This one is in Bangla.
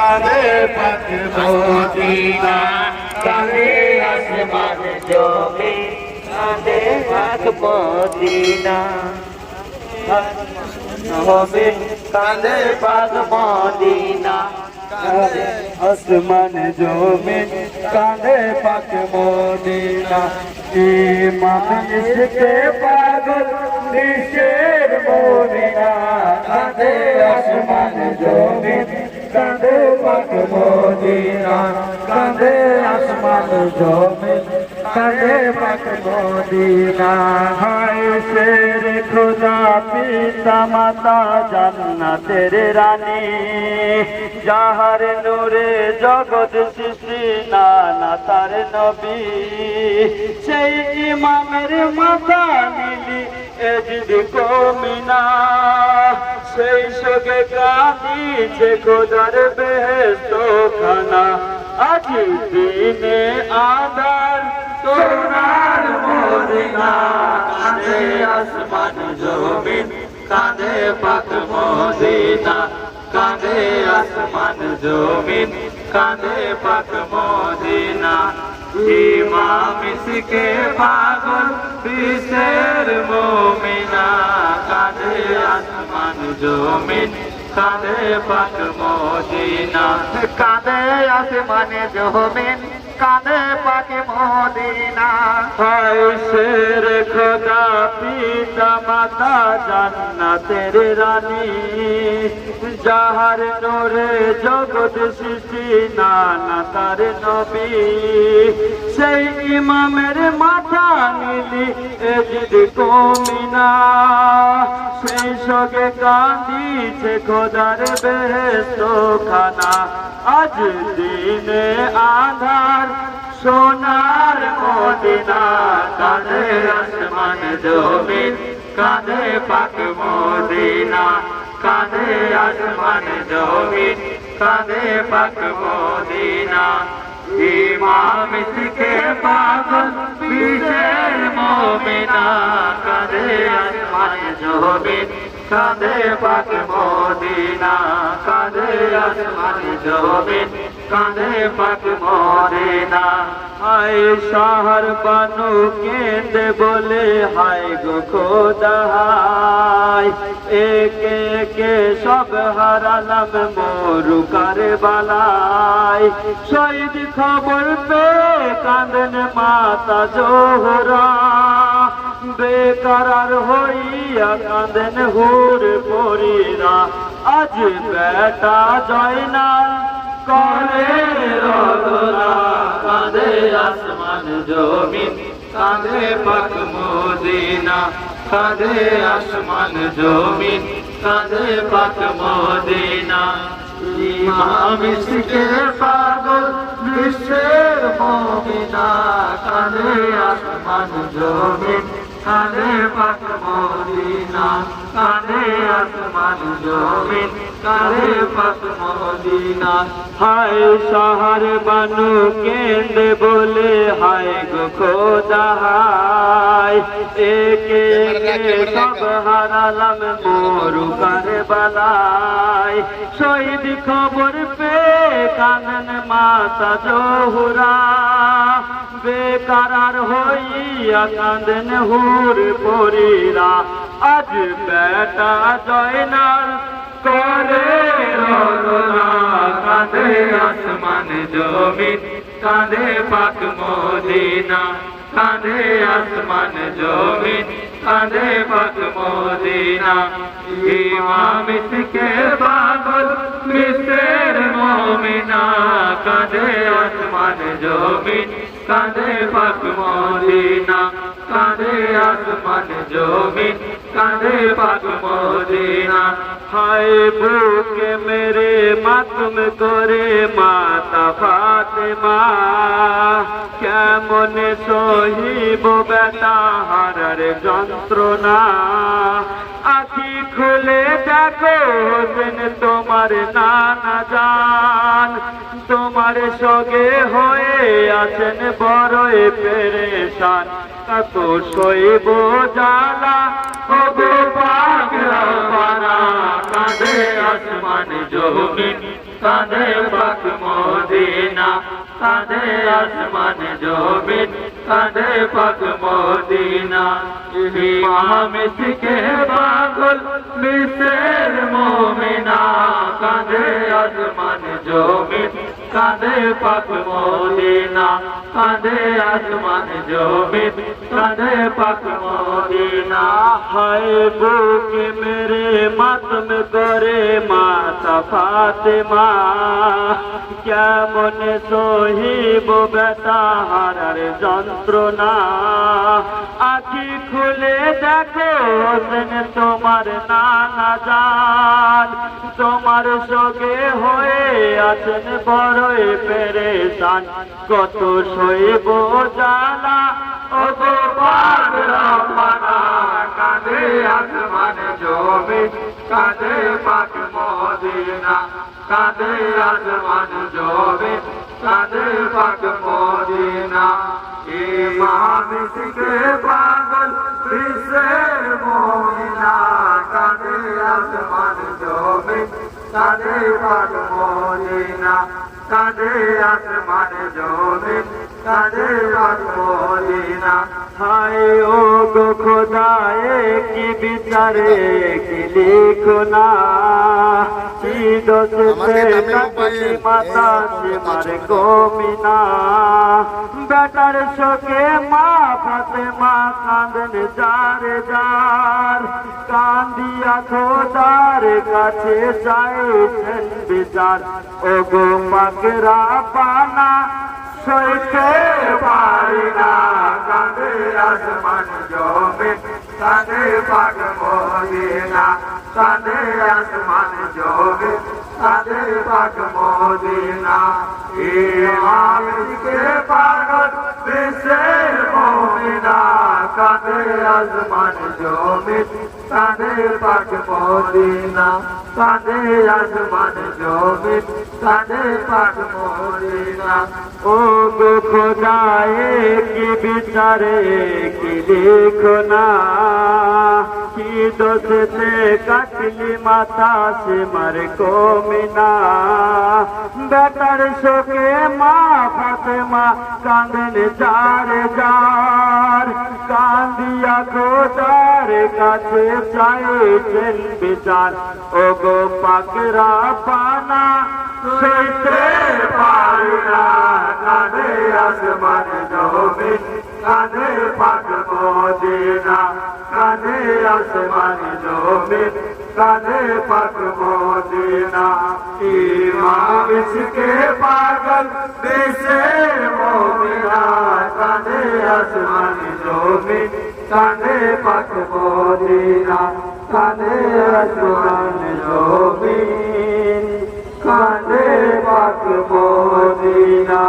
কাঁদে পাক মদিনা কাঁদে আসমান জমি কাঁদে পাক মদিনা। হবে কাঁদে পাক মদিনা আসমান জমি কাঁদে পাক মদিনা। ইমাম ইসকে পাগল নিশের মদিনা কাঁদে আসমান জমি কাঁদে পাক মদিনা, কাঁদে আসমান জমি কাঁদে পাক মদিনা। হায় শের খোদা, পিতা মাতা, জান্নাতের রানী। যাহার নূরে জগৎ সৃষ্টি, নানা তার নবী। সেই ইমামের মাথা নিলি এজিদ কমিনা। সেই সঙ্গে কাঁদিছে খোদার বেহেস্ত খানা। আজ দিনে আদার সোনার মদিনা, কাঁদে আসমান জমিন, কাঁদে পাক মদিনা, কাঁদে আসমান জমিন, কাঁদে পাক মদিনা। ইমাম ইসকে পাগল বিশের মোমিনা। কাঁধে আসমান জমিন কাঁদে পাক মদিনা। কাঁদে আসমান জমিন কাঁদে পাকে মদিনা। হায় শের খোদা পিতা মাতা জান্নাতের রানী। যাহার নোরে জগৎ সৃষ্টি, নানা তার নবী। সেই ইমামের মাথা নিলি এজিদ কমিনা সেই সঙ্গে কান্দিছে খোদার বেহেস্ত খানা আজ দিনে আধার সোনার মদিনা, কাঁধে আসমান জমিন, কাঁধে পাক মদিনা, কাঁধে আসমান জমিন, কাঁধে পাক মদিনা। ইমাম সিকে পাগল বিশের মমিনা কাঁধে আসমান জমিন কাঁধে পাক মদিনা কাঁধে আসমান জমিন। কাঁধে পাক মরে না। হায় শহর বানু কেঁদে বলে, হায় গো খোদা হায় একে একে সব হারালাম মরু কারে বালাই শহীদ খবর পে কাঁদেন মাতা জোহরা। বেকারার হইয়া কাঁদেন হুর পরিরা। আজ বেটা জয় না করে রদনা কাঁদে আসমান জমিন কাঁদে পাক মদিনা কাঁদে আসমান জমিন কাঁদে পাক মদিনা। ইমাম ইসকে পাগল, বিশ্বের মমিনা কাঁদে আসমান জমিন কাঁদে পাক মদিনা কাঁদে আসমান জমিন। কাঁদে পাক মদিনা? হায় শহর বানু কেন্দ্রে বলে হায় গো খোদা হায় একে একে সব হারালাম মরু কারবালায়। শহীদ খবর পে কানন মাতা জোহরা। বেকারার হইয়া কাঁদেন হুর পরিরা। আজ বেটা জয়নাল করে কাঁদে আসমান জমিন, কাঁদে পাক মদিনা। কাঁদে আসমান জমিন, কাঁদে পাক মদিনা। ইমাম ইসকে পাগল, মিসের মমিনা। কাঁদে আসমান জমিন কাঁদে পাক মদিনা কাঁদে আসমান জমিন, কাঁদে পাক মদিনা হায় বুকে মেরে মাতুম করে মাতা ফাতেমা, কেমন সহিব বেটা হারার যন্ত্রণা। আখি খুলে দেখো হোসেন তোমার নানা জান তোমার সঙ্গে হয়ে আছেন বড়ই পেরেশান। কত ও গো পাগলা পারা আসমান জমিন কাঁদে পাক মদিনা, কাঁদে আসমান জমিন কাঁদে পাক মদিনা। থেকে পাগল মোমিনা, কাঁদে আসমান জমিন কাঁদে পাক মদিনা কাঁদে আসমান জমিন কাঁদে পাক মদিনা। হায় বুকে মেরে মাতম করে মাতা ফাতেমা, কেমন সহিব বেটা হারার যন্ত্রণা? আখি খুলে দেখো তোমার নানা যান তোমার সঙ্গে হয়ে আছেন বড়ই পেরেশান। কত সইব জ্বালা ও গো পাক কাঁদে আসমান জমি কাঁদে পাক মদিনা কাঁদে আসমান জমি কাঁদে পাক মদিনা। ইমাম সিকে পাগল বিশ্বের মমিনা কাঁদে আসমান জমি কাঁদে পাক মদিনা। কাঁদে আসমান জমি কাঁদে পাক মদিনা হায় ও গো খোদায়ে কি বিচারে কি লিখো না। কি দোষে কাটি মাতা সে মারে কমিনা। বেটার শোকে মা ফাতে মা কাঁদন যার যার। কান্দিয়া খোদার কাছে চাইছেন বিচার। ও গো পাকরা পানা সইতে পারি না কাঁদে আসমান জমে কাঁদে পাক মদিনা কাঁদে আসমান জমে কাঁদে পাক মদিনা। ইমাম কে পাগল বিশ্বের মমিনা কাঁদে আসমান জমে কাঁদে পাক মদিনা কাঁদে আসমান জমে কাঁদে পাক মদিনা। ও গো খোদায়ে, কি বিচারে, কি লিখো না? কি দোষে কাটলি মাথা, সে মার কমিনা বেটার শোকে মা ফাতেমা কাঁদেন যার যার কান্দিয়া খোদার কাছে, চাইছেন বিচার। ও গো পাকরা পানা, সইতে পারি না। কাঁদে আসমান জমিন কাঁদে পাক মদিনা। কাঁদে আসমান জমিন কাঁদে পাক মদিনা। ইমাম ইসকে পাগল দেশে মদিনা। কাঁদে আসমান জমিন কাঁদে পাক মদিনা কানে আসমান জমিন কানে পাক মদিনা।